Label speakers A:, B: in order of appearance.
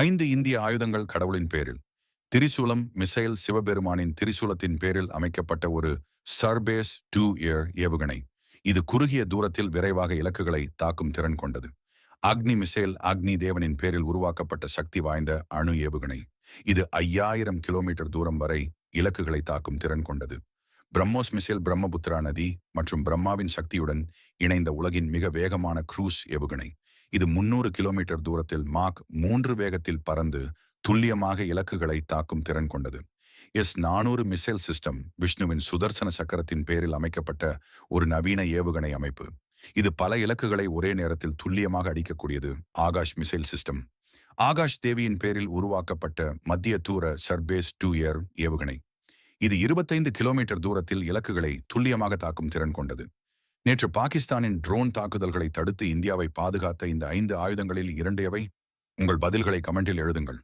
A: ஐந்து இந்திய ஆயுதங்கள் கடவுளின் பேரில். திரிசூலம் மிசைல் சிவபெருமானின் திரிசூலத்தின் பேரில் அமைக்கப்பட்ட ஒரு சர்பேஸ் டூ இயர் ஏவுகணை. இது குறுகிய தூரத்தில் விரைவாக இலக்குகளை தாக்கும் திறன் கொண்டது. அக்னி மிசைல் அக்னி தேவனின் பேரில் உருவாக்கப்பட்ட சக்தி வாய்ந்த அணு ஏவுகணை. இது ஐயாயிரம் கிலோமீட்டர் தூரம் வரை இலக்குகளை தாக்கும் திறன் கொண்டது. பிரம்மோஸ் மிசைல் பிரம்மபுத்திரா நதி மற்றும் பிரம்மாவின் சக்தியுடன் இணைந்த உலகின் மிக வேகமான க்ரூஸ் ஏவுகணை. இது முன்னூறு கிலோமீட்டர் தூரத்தில் மாக் மூன்று வேகத்தில் பறந்து துல்லியமாக இலக்குகளை தாக்கும் திறன் கொண்டது. எஸ் நானூறு மிசைல் சிஸ்டம் விஷ்ணுவின் சுதர்சன சக்கரத்தின் பேரில் அமைக்கப்பட்ட ஒரு நவீன ஏவுகணை அமைப்பு. இது பல இலக்குகளை ஒரே நேரத்தில் துல்லியமாக அடிக்கக்கூடியது ஆகாஷ் மிசைல் சிஸ்டம். ஆகாஷ் தேவியின் பேரில் உருவாக்கப்பட்ட மத்திய தூர சர்பேஸ் டூ இயர் ஏவுகணை. இது இருபத்தைந்து கிலோமீட்டர் தூரத்தில் இலக்குகளை துல்லியமாக தாக்கும் திறன் கொண்டது. நேற்று பாகிஸ்தானின் ட்ரோன் தாக்குதல்களை தடுத்து இந்தியாவை பாதுகாத்த இந்த ஐந்து ஆயுதங்களில் இரண்டையவை உங்கள் பதில்களை கமெண்டில் எழுதுங்கள்.